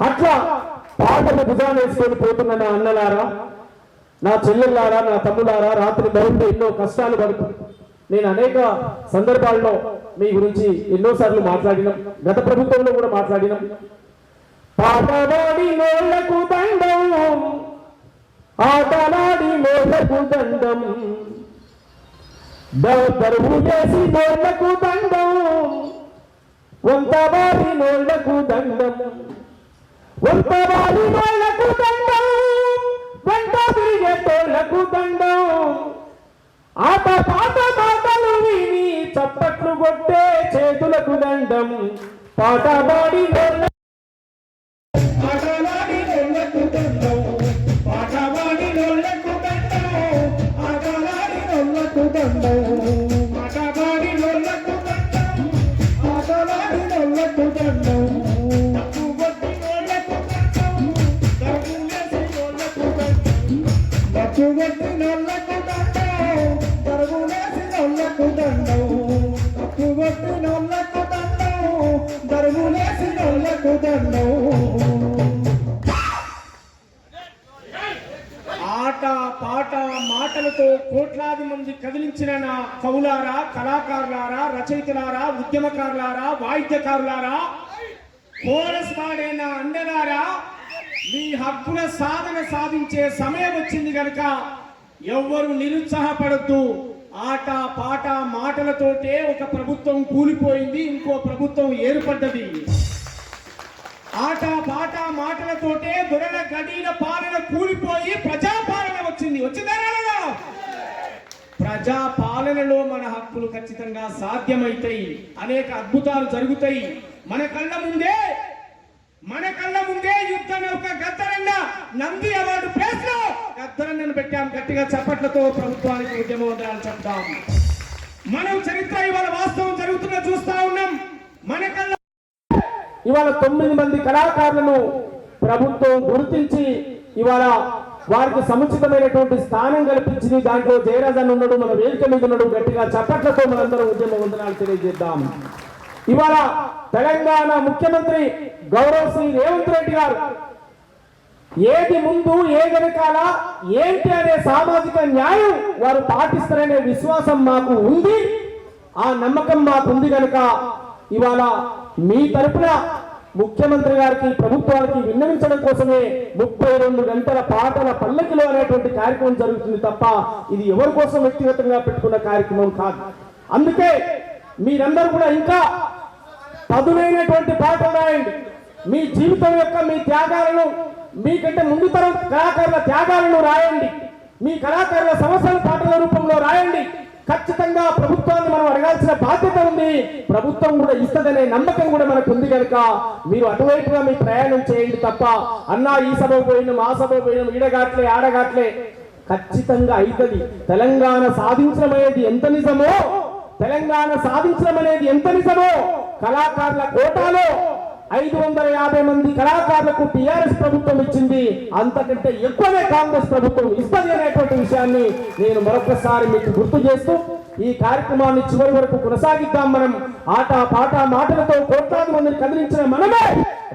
అట్లా పాటలు భుజాన్ని వేసుకొని పోతున్న నా అన్నలారా నా చెల్లెళ్ళారా నా తమ్ములారా రాత్రి మరుండి ఎన్నో కష్టాలు పడుతు నేను అనేక సందర్భాల్లో మీ గురించి ఎన్నోసార్లు మాట్లాడినాం. గత ప్రభుత్వంలో కూడా మాట్లాడినాం. పాటవాడి నోళ్ళకు దండం ఆటలాడి నోళ్ళకు దండం. బరువు చేసి నోళ్ళకు దండం వంతవాడి నోళ్ళకు దండం. వంతవాడి నోళ్ళకు దండం వెంట తిరిగే తోళ్ళకు దండం ఆట పాట పాటలు విని చప్పట్లు కొట్టే చేతులకు దండం పాట పాడి నోళ్ళ ఆటలాడి కోట్లాది మంది కదిలించిన నా కవులారా కళాకారులారా రచయితలారా ఉద్యమకారులారా వాయిద్యకారులారా కోరస్ పాడే నా అండలారా మీ హక్కుల సాధన సాధించే సమయం వచ్చింది కనుక ఎవ్వరు నిరుత్సాహపడద్దు. ఆట పాట మాటలతోటే ఒక ప్రభుత్వం కూలిపోయింది ఇంకో ప్రభుత్వం ఏర్పడ్డది. ఆట పాట మాటలతోటే దొరల గడీల పాలన కూలిపోయి ప్రజాపాలన వచ్చింది. వచ్చిందా ప్రజా పాలనలో మన హక్కులు ఖచ్చితంగా సాధ్యమైతాయి. అనేక అద్భుతాలు జరుగుతాయి. మన కళ్ళ ముందే మన కళ్ళ ముందే యుద్ధ నౌక గద్దరన్న నంది అవార్డు ప్లేస్లో గద్దరన్నను పెట్టాం. గట్టిగా చప్పట్లతో ప్రభుత్వానికి ఉద్యమ చెప్తాం మనం చరిత్ర ఇవాళ వాస్తవం జరుగుతున్న చూస్తా ఉన్నాం. మన కళ్ళ ఇవాళ తొమ్మిది మంది కళాకారులను ప్రభుత్వం గుర్తించి ఇవాళ వారికి సముచితమైనటువంటి స్థానం కల్పించింది. దాంట్లో జయరాజన్ ఉన్నాడు మన వేదిక మీద ఉన్నాడు. గట్టిగా చప్పట్లతో మనందరం ఉద్యమ వందనాలు తెలియజేద్దాం. ఇవాళ తెలంగాణ ముఖ్యమంత్రి గౌరవ్ సింగ్ రేవంత్ రెడ్డి గారు ఏది ముందు ఏ వెనకాల ఏంటి అనే సామాజిక న్యాయం వారు పాటిస్తారనే విశ్వాసం మాకు ఉంది. ఆ నమ్మకం మాకు ఉంది కనుక ఇవాళ మీ తరపున ముఖ్యమంత్రి గారికి ప్రభుత్వానికి విన్నవించడం కోసమే ముప్పై రెండు గంటల పాటల పల్లకిలో అనేటువంటి కార్యక్రమం జరుగుతుంది తప్ప ఇది ఎవరి కోసం వ్యక్తిగతంగా పెట్టుకున్న కార్యక్రమం కాదు. అందుకే మీరందరూ కూడా ఇంకా పదునైనటువంటి పాటలు రాయండి. మీ జీవితం యొక్క మీ త్యాగాలను మీకంటే ముందు తరం కళాకారుల త్యాగాలను రాయండి. మీ కళాకారుల సమస్యల పాటల రూపంలో రాయండి. ఖచ్చితంగా ప్రభుత్వాన్ని మనం అడగాల్సిన బాధ్యత ఉంది. ప్రభుత్వం కూడా ఇస్తదనే నమ్మకం కూడా మనకు ఉంది కనుక మీరు అటువైపుగా మీ ప్రయాణం చేయండి తప్ప అన్నా ఈ సభ పోయినాం ఆ సభ పోయినాం ఈడగాట్లే ఆడగాట్లే. ఖచ్చితంగా అవుతుంది తెలంగాణ సాధించడం అనేది ఎంత నిజమో తెలంగాణ సాధించడం అనేది ఎంత నిజమో కళాకారుల కోటాలో ఐదు వందల యాభై మంది కళాకారులకు టిఆర్ఎస్ ప్రభుత్వం ఇచ్చింది. అంతకంటే ఎక్కువనే కాంగ్రెస్ ప్రభుత్వం ఇస్తుంది విషయాన్ని నేను మరొకసారి మీకు గుర్తు చేస్తూ ఈ కార్యక్రమాన్ని చివరి వరకు కొనసాగిద్దాం మనం. ఆట పాట మాటలతో కోట్లాది మందిని కదిలించిన మనమే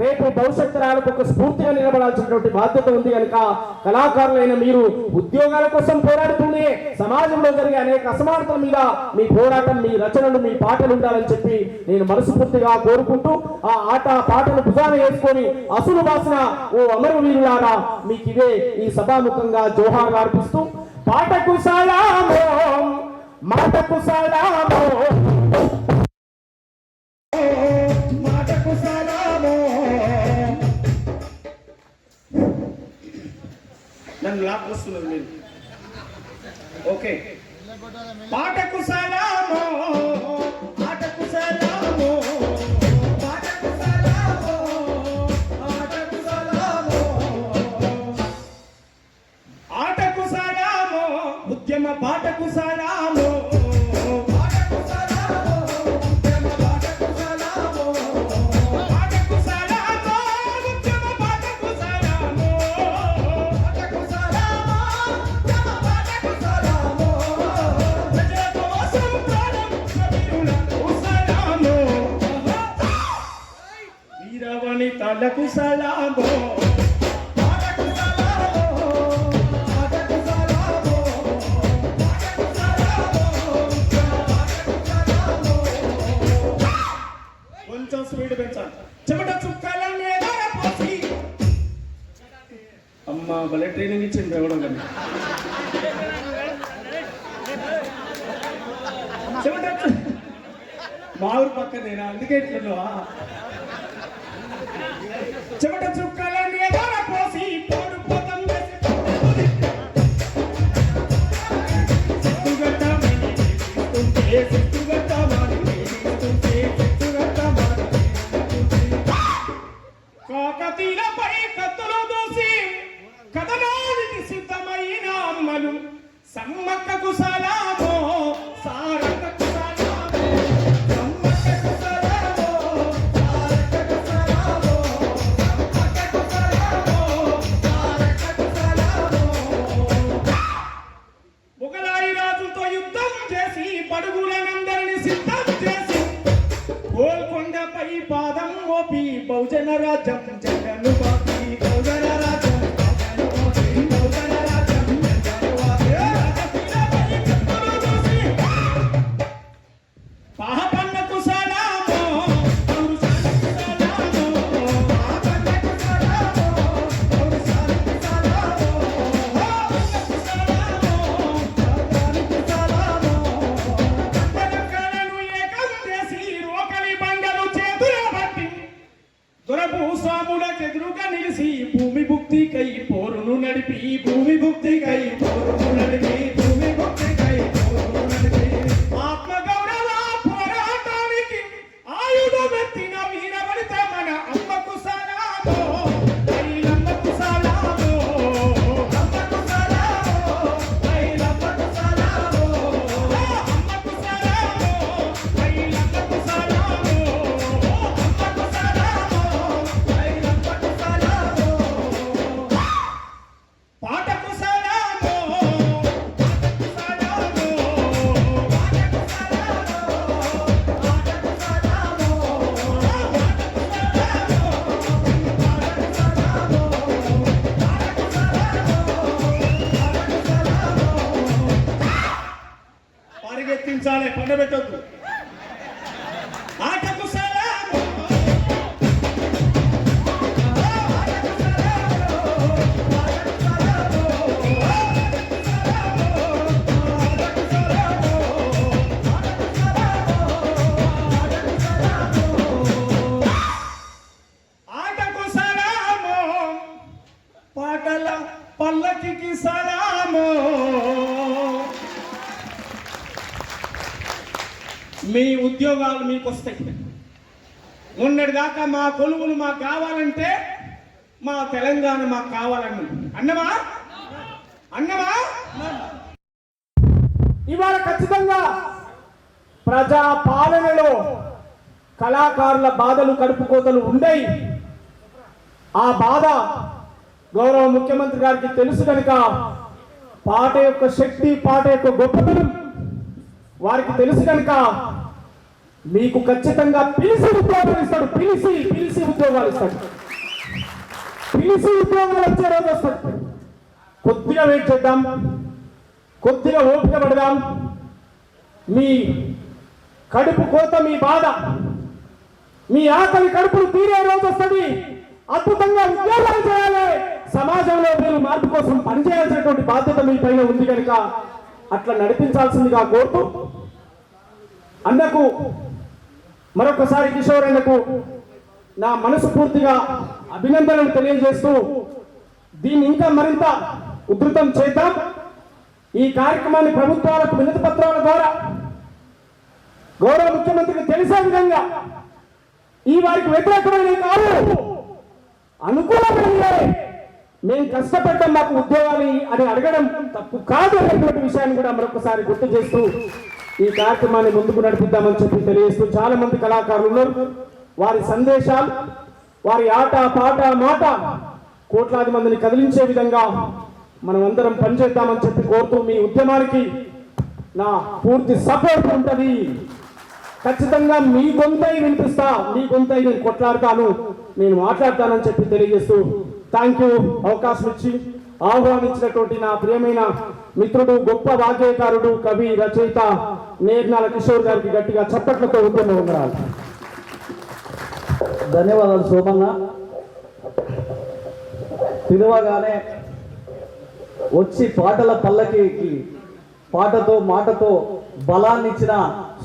రేపు భవిష్యత్ తరాలకు ఒక స్ఫూర్తిగా నిలబడాల్సినటువంటి బాధ్యత ఉంది కనుక కళాకారులైన మీరు ఉద్యోగాల కోసం పోరాడుతూనే సమాజంలో జరిగే అనేక అసమానతల మీద మీ పోరాటం మీ రచనలు మీ పాటలు ఉండాలని చెప్పి నేను మనస్ఫూర్తిగా కోరుకుంటూ ఆ ఆట పాటలు భుజాన వేసుకొని అసులు వాసిన ఓ అమరవీరులారా మీకు ఇవే ఈ సభాముఖంగా జోహార్ అర్పిస్తూ పాటకు సలామో మాటకు సలామో మాటకు సలామో నన్ను లాక్ వస్తున్నది మీరు ఓకే. పాటకు సలామో పాటకు సలామో తలకు సలామో స్పీడ్ పెంచాలి చెమట చుక్కల మీద పోసి అమ్మ భలే ట్రైనింగ్ ఇచ్చింది ఎవడం కానీ. చెమట మా ఊరు పక్కన నేను అందుకే ఇట్లున్నావా? చెమట చుక్కల పాదం ఓపి బహుజన రాజ్యం జగను బాపి బహుజన రాజ్యం. ఉద్యోగాలు మీకు వస్తాయి మొన్నటి దాకా మా కొలువులు మాకు కావాలంటే మా తెలంగాణ మాకు కావాలన్న అన్నమా? అన్నమా? ఇవాళ ఖచ్చితంగా ప్రజా పాలనలో కళాకారుల బాధలు కడుపుకోతలు ఉండయి. ఆ బాధ గౌరవ ముఖ్యమంత్రి గారికి తెలుసు కనుక పాట యొక్క శక్తి పాట యొక్క గొప్పతనం వారికి తెలుసు కనుక మీకు ఖచ్చితంగా పిలిచి ఉద్యోగాలు ఇస్తాడు. పిలిచి పిలిచి ఉద్యోగాలు ఇస్తాడు. పిలిచి ఉద్యోగాలు వచ్చే రోజు వస్తాడు. కొద్దిగా వెయిట్ చేద్దాం. కొద్దిగా ఓపిక పడదాం. మీ కడుపు కోత మీ బాధ మీ ఆకలి కడుపులు తీరే రోజు వస్తుంది. అద్భుతంగా ఉద్యోగాలు చేయాలి. సమాజంలో మీరు మార్పు కోసం పనిచేయాల్సినటువంటి బాధ్యత మీ పైన ఉంది కనుక అట్లా నడిపించాల్సిందిగా కోరుతూ అన్నకు మరొకసారి కిషోర్ నా మనస్ఫూర్తిగా అభినందనలు తెలియజేస్తూ దీన్ని ఇంకా మరింత ఉధృతం చేద్దాం. ఈ కార్యక్రమాన్ని ప్రభుత్వాలకు వినతి పత్రాల ద్వారా గౌరవ ముఖ్యమంత్రికి తెలిసే విధంగా ఈ వారికి వ్యతిరేకమైన కాదు. అనుకూలమైన మేము కష్టపడ్డం మాకు ఉద్యోగాలు అని అడగడం తప్పు కాదు అనేటువంటి విషయాన్ని కూడా మరొకసారి గుర్తు చేస్తూ ఈ కార్యక్రమాన్ని ముందుకు నడిపిద్దామని చెప్పి తెలియజేస్తూ చాలా మంది కళాకారులు ఉన్నారు. వారి సందేశాలు వారి ఆట పాట మాట కోట్లాది మందిని కదిలించే విధంగా మనం అందరం పనిచేద్దామని చెప్పి కోరుతూ మీ ఉద్యమానికి నా పూర్తి సపోర్ట్ ఉంటుంది. ఖచ్చితంగా మీ గొంతై వినిపిస్తా మీ గొంతై నేను కొట్లాడతాను నేను మాట్లాడతానని చెప్పి తెలియజేస్తూ థ్యాంక్ యూ అవకాశం ఇచ్చి ఆహ్వానించినటువంటి నా ప్రియమైన మిత్రుడు గొప్ప వాగ్గేయకారుడు కవి రచయిత నేర్నాల కిషోర్ గారికి గట్టిగా చప్పట్లతో ఉద్యమం ఉండాలి. ధన్యవాదాలు సోమన్న. పిలవగానే వచ్చి పాటల పల్లకి పాటతో మాటతో బలాన్ని ఇచ్చిన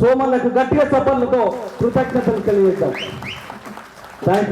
సోమన్నకు గట్టిగా చప్పట్లతో కృతజ్ఞతలు తెలియజేద్దాం. థ్యాంక్